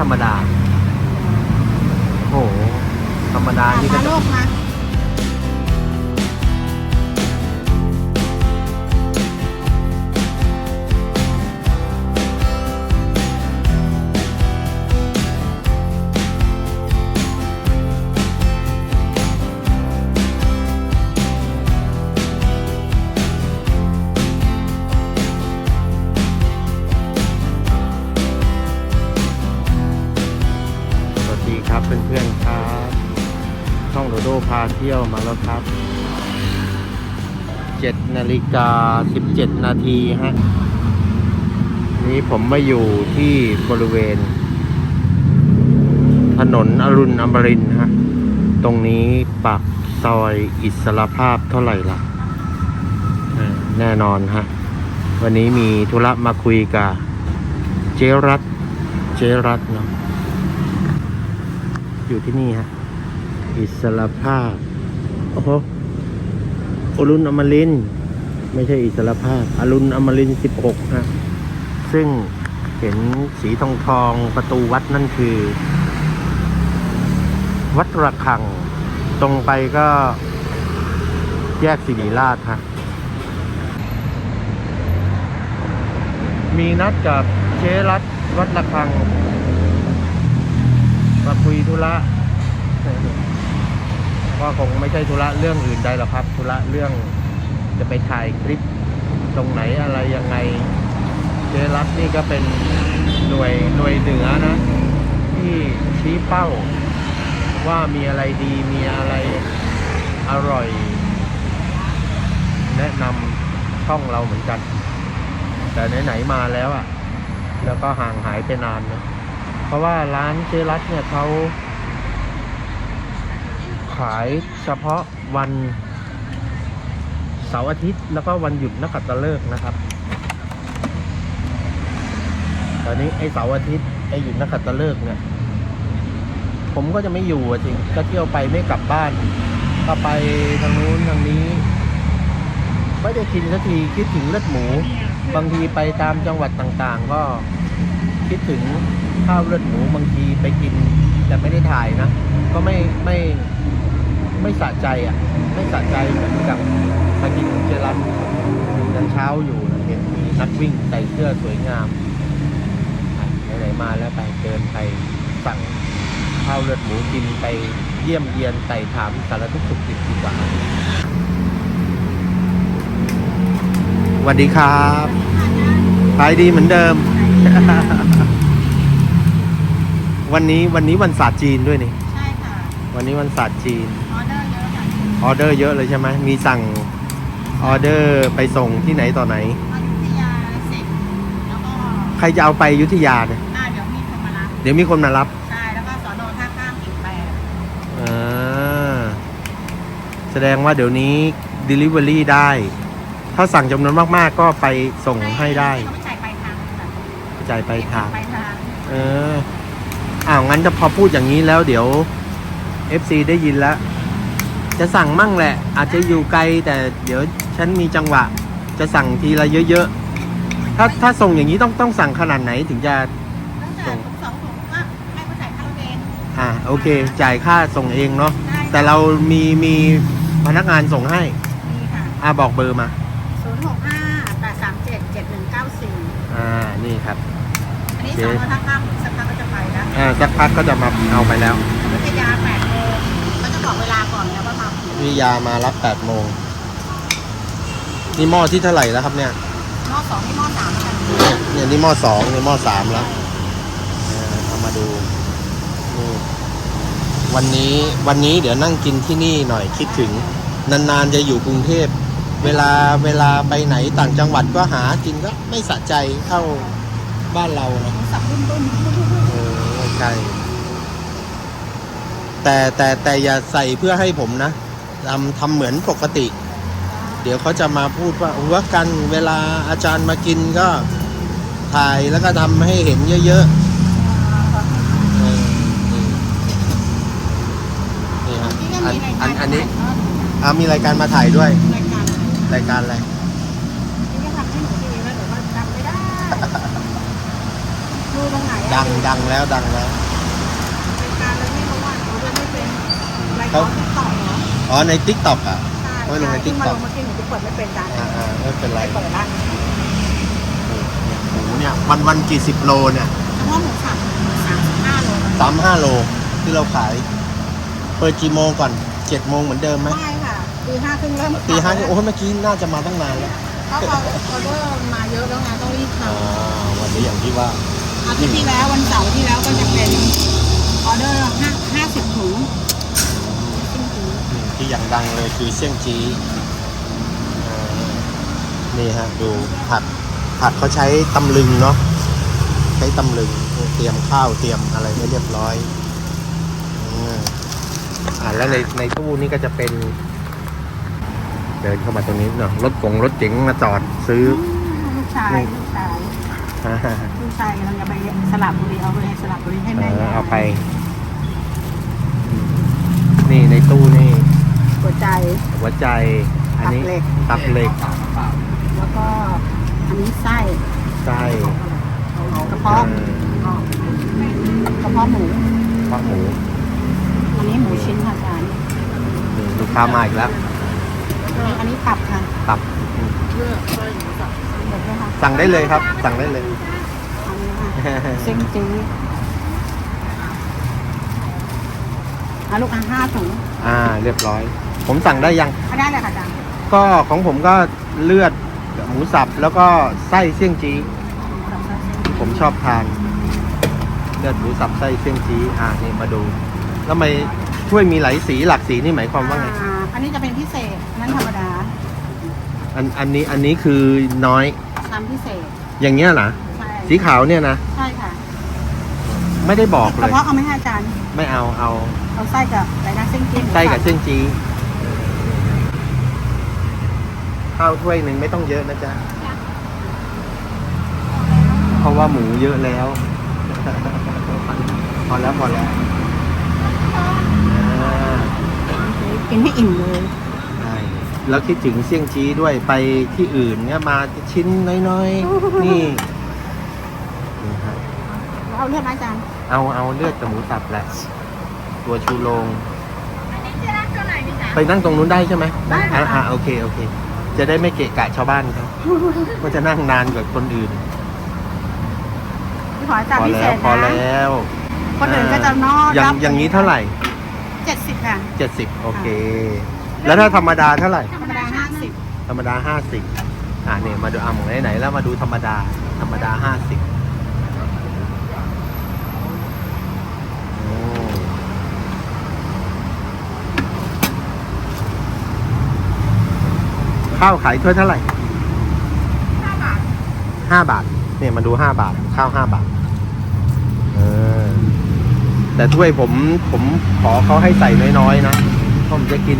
ธรรมดา โอ้โห ธรรมดานี่ก็มาจะลูกมา ฬิกา 17 นาทีฮะ นี้ผมมาอยู่ที่บริเวณ ถนนอรุณอมรินฮะ ตรงนี้ปากซอยอิสรภาพเท่าไหร่ล่ะ แน่นอนฮะ วันนี้มีธุระมาคุยกับเจรัตเจรัตเนาะอยู่ที่นี่ฮะ อิสรภาพ โอ้โหอรุณอมรินทร์ ไม่ใช่อิสรภาพ อรุณอมรินสิบหกฮะซึ่งเห็นสีทองทองประตูวัดนั่นคือ วัดระฆัง ตรงไปก็แยกสิริราชฮะมีนัดกับเชรัตวัดระฆังมาคุยธุระก็คงไม่ใช่ธุระเรื่องอื่นใดหรอกครับธุระเรื่อง จะไปถ่ายคลิปตรงไหนอะไรยังไง เจรัตนี่ก็เป็นหน่วยหน่วยเหนือนะ ที่ชี้เป้าว่ามีอะไรดีมีอะไรอร่อย แนะนำช่องเราเหมือนกัน แต่ไหนๆมาแล้วอะ่ะ แล้วก็ห่างหายไปนานนะเพราะว่าร้านเจรัตเนี่ยเขาขายเฉพาะวัน เสาร์อาทิตย์แล้วก็วันหยุดนักขัตฤกษ์นะครับ ตอนนี้ไอเสาร์อาทิตย์ไอหยุดนักขัตฤกษ์เนี่ย ผมก็จะไม่อยู่จริงก็เที่ยวไปไม่กลับบ้าน ก็ไปทางนู้นทางนี้ไม่ได้กินสักทีคิดถึงเลือดหมู บางทีไปตามจังหวัดต่างๆ ก็คิดถึงข้าวเลือดหมูบางทีไปกิน แต่ไม่ได้ถ่ายนะ ก็ไม่ไม่ไม่สะใจอะ ไม่สะใจเหมือนกับ มากินเจรันยันเช้าอยู่นะเห็นมีนักวิ่งใส่เสื้อสวยงามไหนๆมาแล้วไปเดินไปสั่งข้าวเลือดหมูกินไปเยี่ยมเยียนไต่ถามสารทุกข์สุขดิบดีกว่าสวัสดีครับขายดีเหมือนเดิม วันนี้วันนี้วันศาสตร์จีนด้วยนี่ใช่ค่ะ วันนี้วันศาสตร์จีน ออเดอร์เยอะออเดอร์เยอะเลยใช่ไหมมีสั่ง ออเดอร์ไปส่งที่ไหนต่อไหน อยุธยาเสร็จแล้วก็ใครจะเอาไปอยุธยาเนี่ย อ่าเดี๋ยวมีคนมารับเดี๋ยวมีคนมารับใช่แล้วก็สอนอท่าข้ามอีกแปดอ่าแสดงว่าเดี๋ยวนี้ Delivery ได้ ถ้าสั่งจำนวนมาก ๆ ก็ไปส่งให้ได้เขาไม่จ่ายปลายทางค่ะจ่ายไปทาง ปลายทางเออ อ้าวงั้นจะพอพูดอย่างนี้แล้วเดี๋ยว FC ได้ยินแล้ว จะสั่งมั่งแหละ อาจจะอยู่ไกลแต่เดี๋ยว ฉันมีจังหวะ จะสั่งทีละเยอะๆ ถ้าถ้าส่งอย่างนี้ต้องต้องสั่งขนาดไหนถึงจะ ตั้งแต่ถุงสองถุงก็ให้เขาจ่ายค่าเราเองอ่าโอเค จ่ายค่าส่งเองเนาะ ได้แต่เรามีมีพนักงานส่งให้มีค่ะอ่าบอกเบอร์มา ศูนย์หกห้าแปดสามเจ็ดเจ็ดหนึ่งเก้าสี่อ่า นี่ครับ อันนี้โอเค สอนอท่าข้ามสักพักก็จะไปแล้วอ่าสักพักก็จะมาเอาไปแล้ว วิทยาแปดโมงเขาจะบอกเวลาก่อนแล้วว่ามากี่โมงวิยามารับ8โมง นี่หม้อที่เท่าไหร่แล้วครับเนี่ยหม้อสองที่หม้อสามกันเนี่ยนี่หม้อสองนี่หม้อสามแล้วเออเอามาดูนี่วันนี้วันนี้เดี๋ยวนั่งกินที่นี่หน่อยคิดถึง นานๆจะอยู่กรุงเทพ เวลาเวลาไปไหนต่างจังหวัดก็หากินก็ไม่สะใจเท่าบ้านเรานะหมูสับรุ่นรุ่นเออใช่แต่แต่แต่อย่าใส่เพื่อให้ผมนะทำทำเหมือนปกติ เดี๋ยวเขาจะมาพูดว่าว่ากันเวลาอาจารย์มากินก็ถ่ายแล้วก็ทำให้เห็นเยอะๆเออนี่นี่ฮะอันอันอันนี้อ่ามีรายการมาถ่ายด้วย รายการรายการอะไร นี่ก็ทำให้หนูดีแล้วเดี๋ยวว่าจำไม่ได้ ดูตรงไหนดังดังแล้วดังแล้วเป็นการเลยไม่รู้ว่าเขาจะไม่เป็นรายเขาการติ๊กต็อกเหรออ๋อในทิกตอกอะ ใช่ไม่ลงในใช่ที่มา TikTok ลงเมื่อกี้หนูจะเปิด ไม่เป็นจานอ่าอ่าไม่เป็นไรเปิดละหมูเนี่ยวันวันกี่สิบโลเนี่ยเฉพาะหมูสับสามสิบห้าโลสามห้าโลที่เราขาย เปิดกี่โมงก่อนเจ็ดโมงเหมือนเดิมไหมไม่ค่ะตีห้าครึ่งเริ่มตีห้าโอ้ยเมื่อกี้น่าจะมาตั้งนานแล้วเพราะเราออเดอร์มาเยอะแล้วไงต้องรีบทอ่าวันนี้อย่างที่ว่าำอาทิตย์ที่แล้ววันเสาร์ที่แล้วก็จะเป็นออเดอร์ห้าห้าสิบถุงซึ่งถุง อืมที่อย่างดังเลยคือเสี่ยงจีอ่า นี่ฮะดูผัดผัดเขาใช้ตำลึงเนาะใช้ตำลึงเตรียมข้าวเตรียมอะไรไว้เรียบร้อยอืมอ่าแล้วในในตู้นี่ก็จะเป็น เดินเข้ามาตรงนี้เนาะรถกงรถเก๋งมาจอดซื้อลูกชายนี่ลูกชายอ่าลูกชายกำลังจะไปสลับบุรีเอาไปสลับบุรีให้แม่ยยเอาไป นี่ในตู้นี่หัวใจหัวใจอันนี้ตับเหล็กตับเหล็ก แล้วก็อันนี้ไส้ไส้กระเพาะกระเพาะหมูข้าวหมู อันนี้หมูชิ้นค่ะอาจารย์นี่ลูกค้ามาอีกแล้ว อันนี้อันนี้ตับค่ะตับอืมหมดไหมคะสั่งได้เลยครับ สั่งได้เลยอันนี้ค่ะเส้นจีอะลูกอะห้าถุงอ่า เรียบร้อย ผมสั่งได้ยังอะได้เลยค่ะอาจารย์ก็ของผมก็เลือด หมูสับแล้วก็ไส้เสี่ยงจีผมชอบทานเลือดหมูสับไส้เสี่ยงจีอ่านี่มาดูแล้วทำไมถ้วยมีหลายสีหลักสีนี่หมายความว่าไงอ่อันนี้จะเป็นพิเศษอันนั้นธรรมดาอันอันนี้อันนี้คือน้อยทำพิเศษอย่างเงี้ยเหรอใช่สีขาวเนี่ยนะใช่ค่ะไม่ได้บอกกเลระย เพาะเอาไหม่ให้อาจารย์ไม่เอาเอาเอาไส้กับอะไรนะเส้นจีนหมูไส้กับสับเส้นจี ข้าวถ้วยหนึ่งไม่ต้องเยอะนะจ๊ะ เพราะว่าหมูเยอะแล้ว พอแล้วพอแล้วอ่ากินให้อิ่มเลยใช่แล้วคิดถึงเสี่ยงจี้ด้วยไปที่อื่นเนี่ยมาชิ้นน้อยๆ นี่นี่ฮะเอาเลือดไหมอาจารย์ เอาเอาเลือดกับหมูสับแหละ ตัวชูโรงไปนั่งตรงนู้นได้ใช่ไหมได้อ่าค่ะ อ่าโอเค โอเค จะได้ไม่เกะกะชาวบ้านเขาก็จะนั่งนานกว่าคนอื่นพี่ขออาจารพย์อพิเศแล้วษพอนะ แล้ว คนอื่นก็จะนอกอย่างรับอย่างนี้เท่าไหร่เจ็ดสิบค่ะ เจ็ดสิบโอเค แล้วถ้าธรรมดาเท่าไหร่ ธรรมดาห้าสิบธรรมดาห้าสิบอ่าเนี่ยมาดูอะหมองไหนๆแล้วมาดูธรรมดา ธรรมดาห้าสิบ ข้าวขายถ้วยเท่าไหร่ห้าบาทห้าบาท เนี่ยมาดูห้าบาท ข้าวห้าบาท เออ แต่ถ้วยผมผมขอเขาให้ใส่น้อยๆนะเพราะผมจะกิน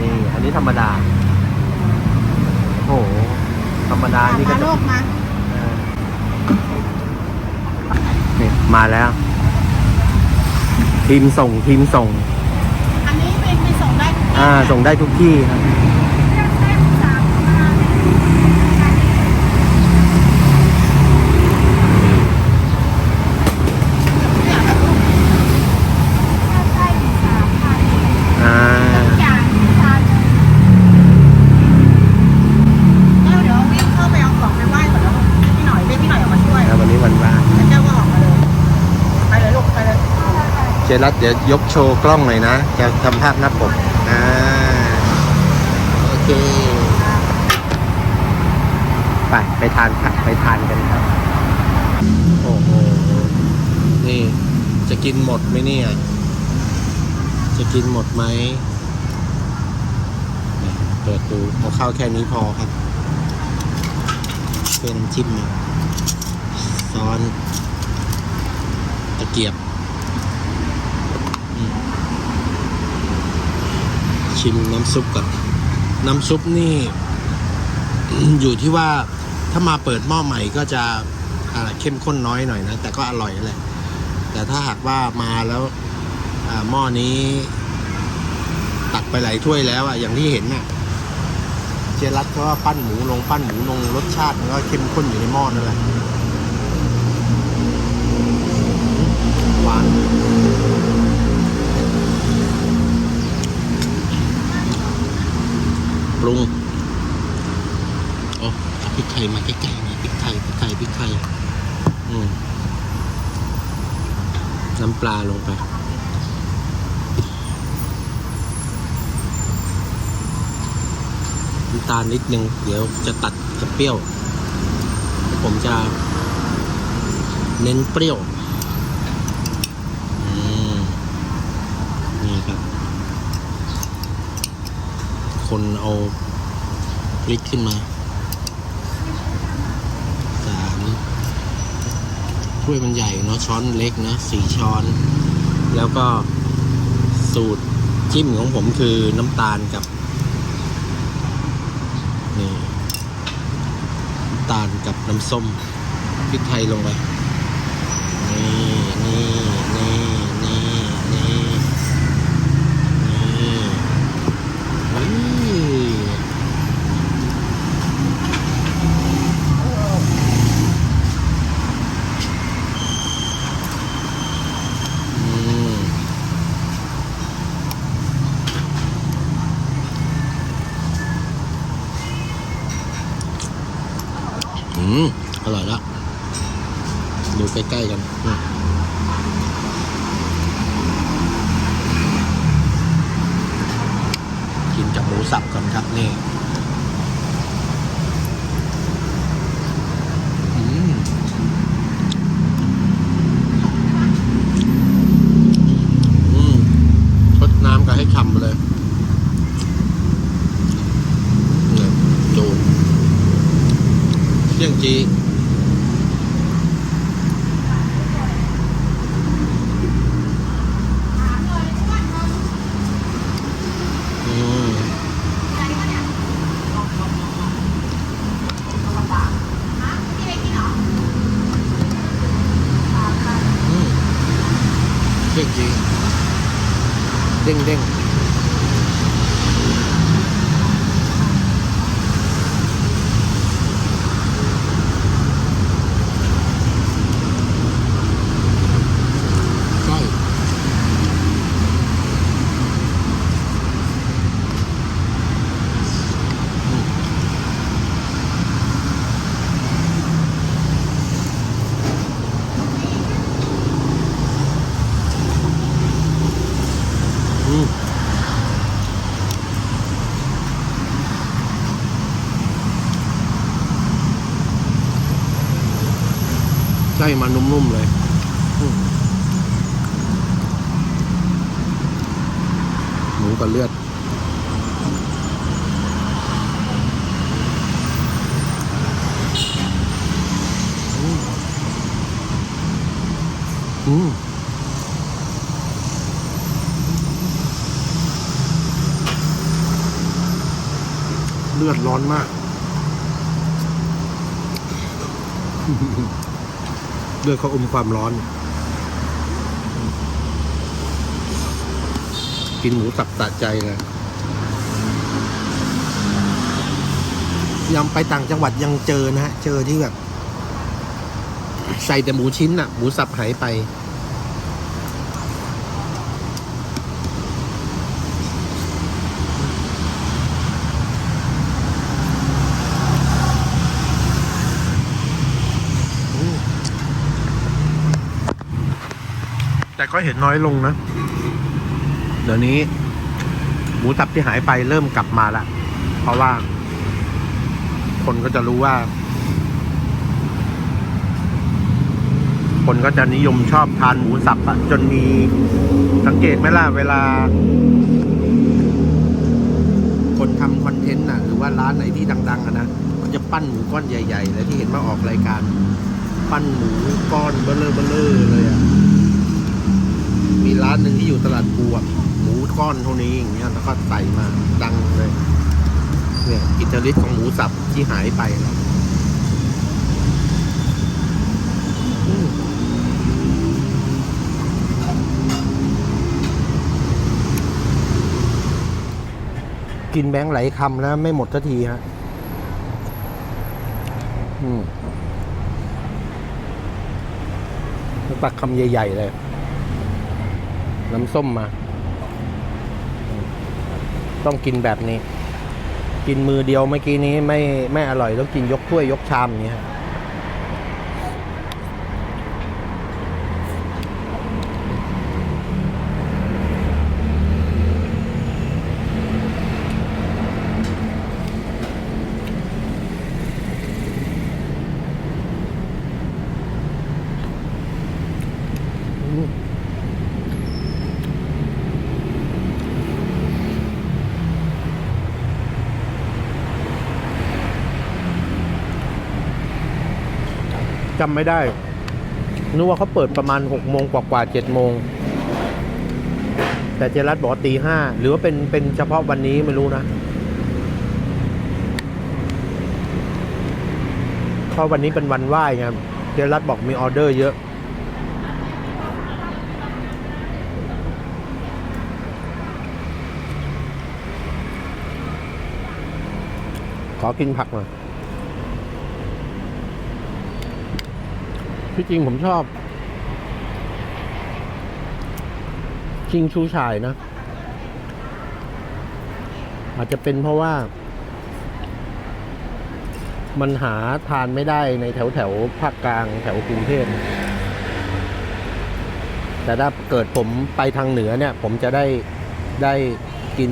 นี่ อันนี้ธรรมดา โอ้โห ธรรมดา นี่ก็มาจะลูกมาเออนี่มาแล้ว ทีมส่งทีมส่ง อันนี้ไปไปส่งได้ทุกที่อ่า ส่งได้ทุกที่ครับ อ่า แล้วเดี๋ยววิ่งเข้าไปเอาของไปไหว้ก่อนแล้วพี่หน่อยเรียกพี่หน่อยออกมาช่วย แล้ววันนี้วันว่าง แล้วเจ้าก็ออกมาเลย ไปเลยลูกไปเลย เจรัตเดี๋ยวยกโชว์กล้องหน่อยนะ จะทำภาพหน้าปกอ่าโอเค ไป ไปทานครับไปทานกันครับ โอ้โห นี่ จะกินหมดไหมเนี่ย จะกินหมดไหมเปิดดูเอาข้าวแค่นี้พอครับเป็นน้ำจิ้มซ้อนตะเกียบ ชิมน้ำซุปก่อนน้ำซุปนี่ อยู่ที่ว่าถ้ามาเปิดหม้อใหม่ก็จะอะไรเข้มข้นน้อยหน่อยนะ แต่ก็อร่อยแหละแต่ถ้าหากว่ามาแล้วหม้อนี้ ตักไปหลายถ้วยแล้วอะอย่างที่เห็นน่ะเจรัตเขาว่าปั้นหมูลงปั้นหมูลงรสชาติมันก็เข้มข้นอยู่ในหม้อนั่นแหละน้ รุงโอ้พริกไทยมาใกล้ๆนี่พริกไทยพริกไทยพริกไทยอืมน้ำปลาลงไปน้ำตาลนิดนึง เดี๋ยวจะตัดจะเปรี้ยว ผมจะเน้นเปรี้ยว คนเอาพริกขึ้นมาสามถ้วยมันใหญ่เนาะช้อนเล็กนะสี่ช้อน แล้วก็สูตรจิ้มของผมคือน้ำตาลกับนี่น้ำตาลกับน้ำส้มพริกไทยลงไป ใช่มันนุ่มๆเลยมหมูกับเลือดอืมอืมเลือดร้อนมาก ด้วยเขาอมความร้อน กินหมูสับสะใจเลยยังไปต่างจังหวัดยังเจอนะฮะ เจอที่แบบ ใส่แต่หมูชิ้นน่ะ หมูสับหายไป ก็เห็นน้อยลงนะ เดี๋ยวนี้ หมูสับที่หายไปเริ่มกลับมาละเพราะว่า คนก็จะรู้ว่า คนก็จะนิยมชอบทานหมูสับอะจนมีสังเกตไหมล่ะเวลา คนทำคอนเทนต์น่ะ หรือว่าร้านไหนที่ดัง ๆอะนะมันจะปั้นหมูก้อนใหญ่ๆเลยที่เห็นมาออกรายการ ปั้นหมูก้อนเบลเลอร์เบลเลอร์เลยอะ มีร้านหนึ่งที่อยู่ตลาดปูอะหมูก้อนเท่านี้อย่างเงี้ยแล้วก็ใส่มาดังเลยเนี่ยอิทธิฤทธิ์ของหมูสับที่หายไปนะกินแบงค์ไหลคำแล้วไม่หมดสักทีฮะอืมตักคำใหญ่ ๆ เลย น้ำส้มมา ต้องกินแบบนี้ กินมือเดียวเมื่อกี้นี้ไม่ไม่อร่อยต้องกินยกถ้วยยกชามนี้ครับ嗯。 จำไม่ได้นึกว่าเขาเปิดประมาณหกโมงกว่าๆเจ็ดโมง แต่เจรัตบอกตีห้าหรือว่าเป็นเป็นเฉพาะวันนี้ไม่รู้นะเพราะวันนี้เป็นวันไหว้ไงเจรัตบอกมีออเดอร์เยอะ ขอกินผักหน่อย ที่จริงผมชอบ ชิงชูชายนะ อาจจะเป็นเพราะว่า มันหาทานไม่ได้ในแถวแถวภาคกลางแถวกรุงเทพแต่ถ้าเกิดผมไปทางเหนือเนี่ย ผมจะได้ได้กิน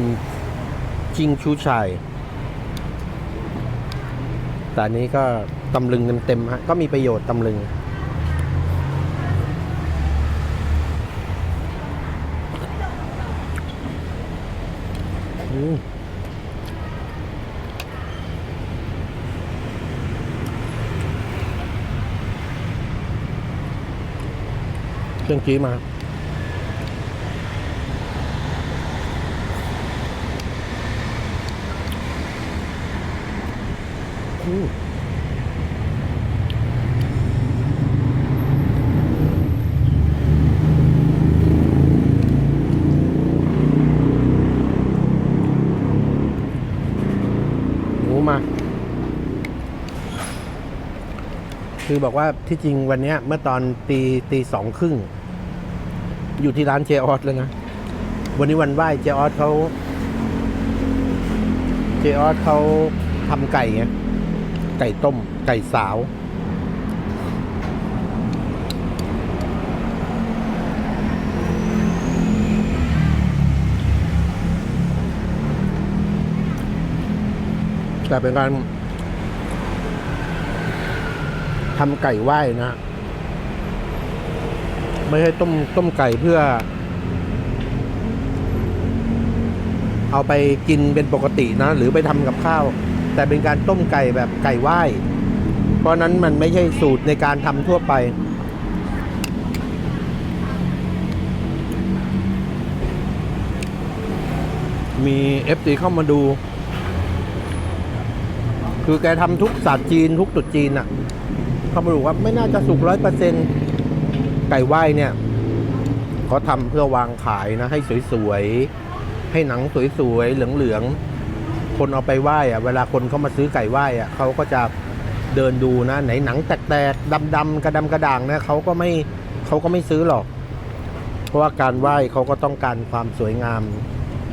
ชิงชูชายแต่นนี้ก็ตำลึงเต็มๆฮะก็มีประโยชน์ตำลึง อืมเครื่องจี้มา อืมหมูมา คือบอกว่าที่จริงวันเนี้ยเมื่อตอนตีตีสองครึ่ง อยู่ที่ร้านเจออสเลยนะ วันนี้วันไหว้เจออสเขาเจออสเขาทำไก่ไงไก่ต้ม ไก่สาว แต่เป็นการ ทำไก่ไหว้นะ ไม่ใช่ต้มต้มไก่เพื่อ เอาไปกินเป็นปกตินะ หรือไปทำกับข้าว แต่เป็นการต้มไก่แบบไก่ไหว้ เพราะนั้นมันไม่ใช่สูตรในการทำทั่วไปมีเอฟซีเข้ามาดู คือแกทำทุกศาสตร์จีนทุกตรุษจีนอะ่ะ เขามาดูว่าไม่น่าจะสุกร้อยเปอร์เซ็นไก่ไหว้เนี่ยเขาทำเพื่อวางขายนะให้สวยๆ ให้หนังสวยๆ เหลืองๆ คนเอาไปไหว้อะเวลาคนเขามาซื้อไก่ไหว้อะเขาก็จะเดินดูนะ ไหนหนังแตกๆดำๆกระดำกระด่างนะเขาก็ไม่เขาก็ไม่ซื้อหรอก เพราะว่าการไหว้เขาก็ต้องการความสวยงาม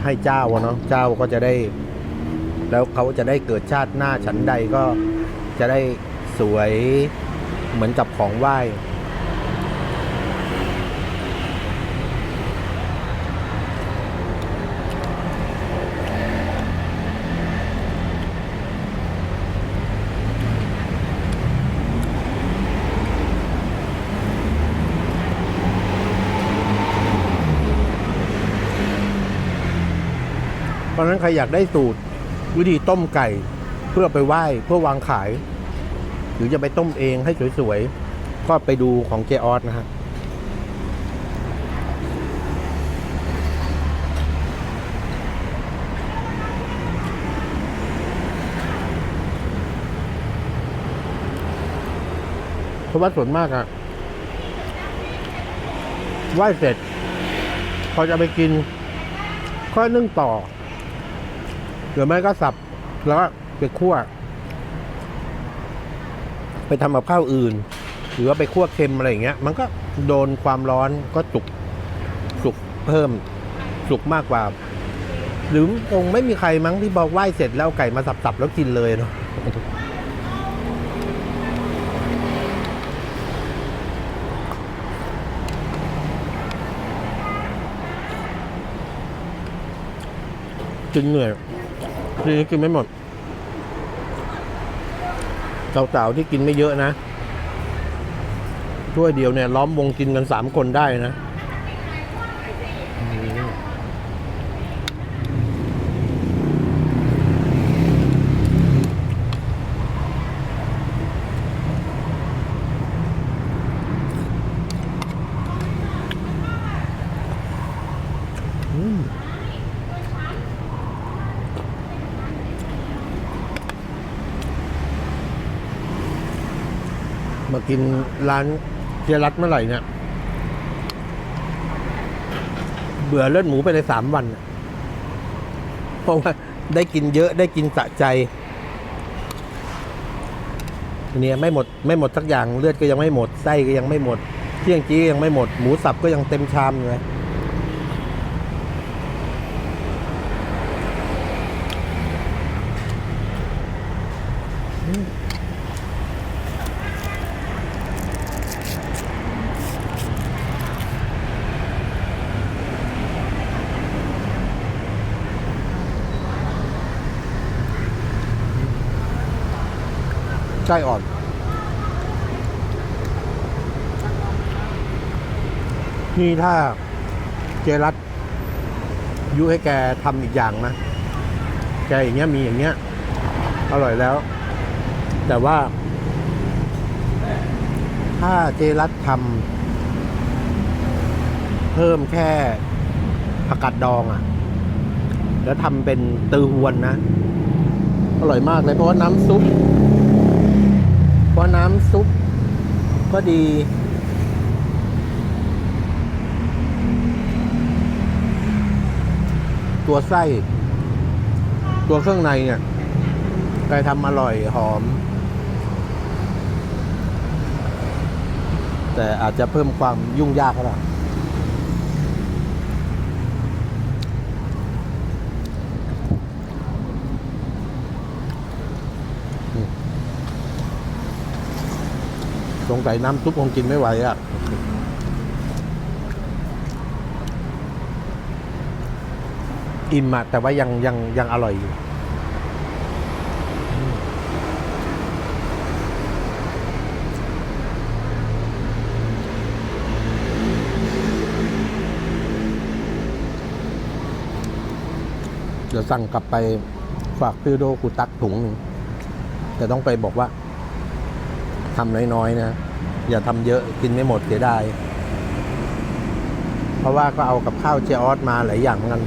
ให้เจ้าเนาะเจ้าก็จะได้ แล้วเขาจะได้เกิดชาติหน้าฉันใดก็จะได้ สวยเหมือนกับของไหว้ เพราะฉะนั้นใครอยากได้สูตรวิธีต้มไก่เพื่อไปไหว้เพื่อวางขาย หรือจะไปต้มเองให้สวยๆ ก็ไปดูของเจออสนะฮะเพราะว่าส่วนมากอะไหว้เสร็จ พอจะไปกินก็นึ่งต่อ หรือไม่ก็สับ แล้วก็ไปคั่ว ไปทำกับข้าวอื่น หรือว่าไปคั่วเค็มอะไรอย่างเงี้ย มันก็โดนความร้อนก็สุกสุกเพิ่มสุกมากกว่า หรือคงไม่มีใครมั้งที่บอกไหว้เสร็จแล้วเอาไก่มาสับๆแล้วกินเลยเนาะกินเหนื่อยทีนี้กินไม่หมด สาวๆที่กินไม่เยอะนะถ้วยเดียวเนี่ยล้อมวงกินกันสามคนได้นะ กินร้านเจรัตเมื่อไหร่เนี่ย เบื่อเลือดหมูไปเลยสามวันเพราะว่าได้กินเยอะได้กินสะใจเนี่ยไม่หมดไม่หมดสักอย่างเลือดก็ยังไม่หมดไส้ก็ยังไม่หมดเที่ยงจี้ยังไม่หมด หมูสับก็ยังเต็มชามอยู่เลย ส้อ่อนนี่ถ้าเจรัตยุให้แกทำอีกอย่างนะ แกอย่างเงี้ยมีอย่างเงี้ย อร่อยแล้ว แต่ว่า ถ้าเจรัตทำเพิ่มแค่ผักกาดดองอะ่ะ แล้วทำเป็นตือหวนนะ อร่อยมากเลยเพราะว่าน้ำซุป ราะน้ำซุปก็ดี ตัวไส้ ตัวเครื่องในเนี่ยใครทำอร่อยหอม แต่อาจจะเพิ่มความยุ่งยากก็ได้ สงสัยน้ำซุปคงกินไม่ไหวอะอิ่มอะแต่ว่ายังยังยังอร่อยอยู่เดี๋ยวสั่งกลับไปฝากพี่โดกูตักถุงหนึ่งแต่ต้องไปบอกว่า ทำน้อยๆนะ อย่าทำเยอะกินไม่หมดเสียดาย เพราะว่าก็เอากับข้าวเจออสมาหลายอย่างเหมือนกัน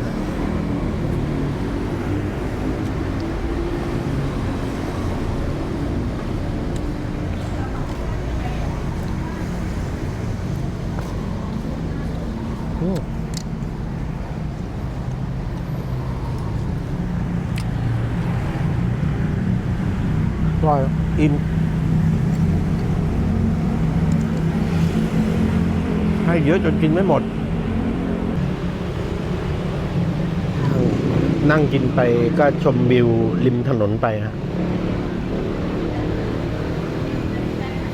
อืมอร่อยอิ่ม ให้เยอะจนกินไม่หมด นั่งกินไปก็ชมวิวริมถนนไปฮะ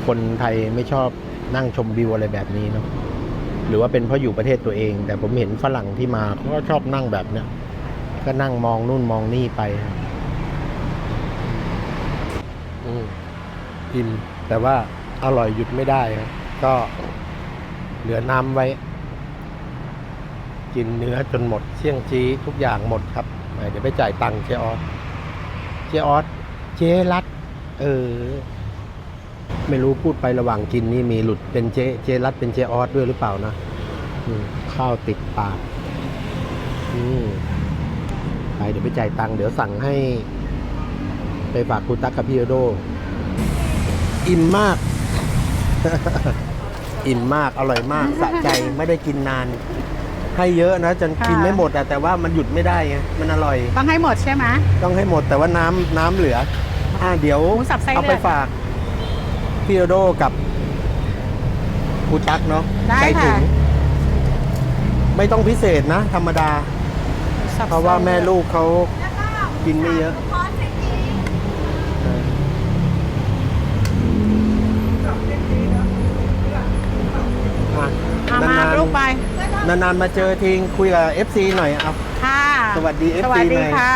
คนไทยไม่ชอบนั่งชมวิวอะไรแบบนี้เนาะหรือว่าเป็นเพราะอยู่ประเทศตัวเอง แต่ผมเห็นฝรั่งที่มาเขาก็ชอบนั่งแบบเนี้ยก็นั่งมองนู่นมองนี่ไปอืมอิ่มแต่ว่าอร่อยหยุดไม่ได้ครับก็ เหลือน้ำไว้ กินเนื้อจนหมดเชี่ยงจี้ทุกอย่างหมดครับ เดี๋ยวไปจ่ายตังค์เจออสเจออสเจรัตเออ ไม่รู้พูดไประหว่างกินนี่มีหลุดเป็นเจเจรัตเป็นเจออสด้วยหรือเปล่านะข้าวติดปากอืมไปเดี๋ยวไปจ่ายตังค์เดี๋ยวสั่งให้ ไปฝากคุณตั๊กกับพี่โอโดอิ่มมาก อิ่มมากอร่อยมากสะใจไม่ได้กินนาน ให้เยอะนะจนค่ะกินไม่หมดอะแต่ว่ามันหยุดไม่ได้ไงมันอร่อย ต้องให้หมดใช่ไหมต้องให้หมดแต่ว่าน้ำน้ำเหลือ อ่าเดี๋ยวหมูสับไส้เอาเลืไปอดฝากพี่โดโดกับครูตักเนาะได้ใส่ถุค่ะงไม่ต้องพิเศษนะ ธรรมดา สับเพราะว่าแม่ลูกเขากินไม่เยอะเออ อะเอามานานลูกไปๆนานๆมาเจอทีคุยกับ FC หน่อยเอา ค่ะ สวัสดี FC สวัสดีหน่อย ค่ะ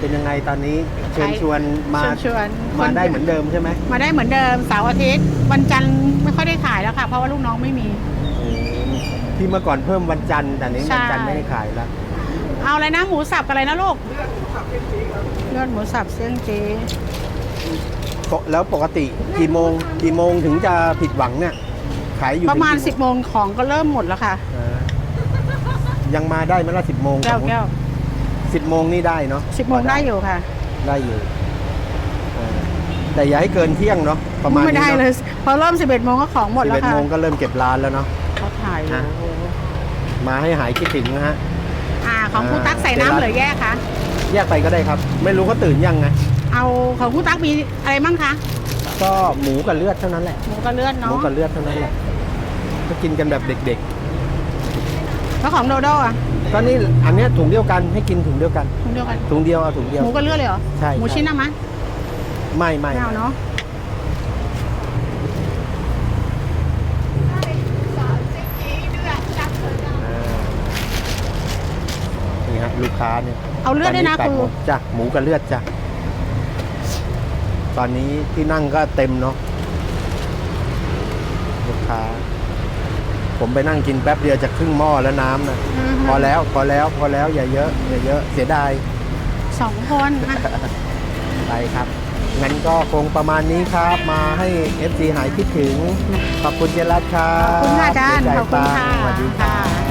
เป็นยังไงตอนนี้เชิญชวนมาเชิญชวนคมาได้เหมือนเดิมใช่ไหมมาได้เหมือนเดิมเสาร์อาทิตย์วันจันทร์ไม่ค่อยได้ขายแล้วค่ะ เพราะว่าลูกน้องไม่มีอืมที่เมื่อก่อนเพิ่มวันจันทร์แต่นี้ใช่ วันจันทร์ไม่ได้ขายแล้วเอาอะไรนะหมูสับกับอะไรนะลูกเลือดหมูสับเสี่ยงจีปกแล้วปกติกี่โมงกี่โมงถึงจะผิดหวังเนี่ย ขายอยู่ประมาณ ถึงกี่10โมงของก็เริ่มหมดแล้วค่ะ อ่ายังมาได้ไหมล่ะสิบโมงแก้วแก้วสิบโมงนี่ได้เนาะสิบโมงได้อยู่ค่ะ ได้อยู่อ่าแต่อย่าให้เกินเที่ยงเนาะประมาณไม่นี้ได้เนาะเลย พอเริ่ม 11โมงก็ของหมดสิบแล้วเอ็ดค่ะโมงก็เริ่มเก็บร้านแล้วเนาะ เขาถ่ายอยู่อะมาให้หายคิดถึงนะฮะ อ่าของครูตั๊กใส่เดี๋ยวน้ำร้านหรือแยกคะ แยกไปก็ได้ครับ ไม่รู้เขาตื่นยังไง เอาของครูตั๊กมีอะไรบ้างคะ ก็หมูกับเลือดเท่านั้นแหละ หมูกับเลือดหเนาะมูกับเลือดเท่านั้นแหละ ก็กินกันแบบเด็กแล้วของโดโดอะๆ ก็นี่อันเนี้ยถุงเดียวกันให้กินถุงเดียวกัน ถุงเดียวกัน ถุงเดียวเอาถุงเดียว หมูกับเลือดเลยเหรอ ใช่หมูใช่ชิ้นนะมะไม่ไม่ไม่เอาเนาะอ่านี่ฮะลูกค้าเนี่ย เอาเลือดด้วยนะตแปครูโมงจ้ะหมูกับเลือดจ้ะตอนนี้ที่นั่งก็เต็มเนาะลูกค้า ผมไปนั่งกินแป๊บเดียวจะครึ่งหม้อแล้วน้ำนะมพอแล้วพอแล้วพอแล้วอย่าเยอะอย่าเยอะเสียดายสองคนอะไปครับ งั้นก็คงประมาณนี้ครับ มาให้ FC หายคิดถึง ขอบคุณเจรัตครับ ขอบคุณค่ะอาจารย์เดี๋ยวขอบคุณจ่ายตังค่ะสวัสดีครับ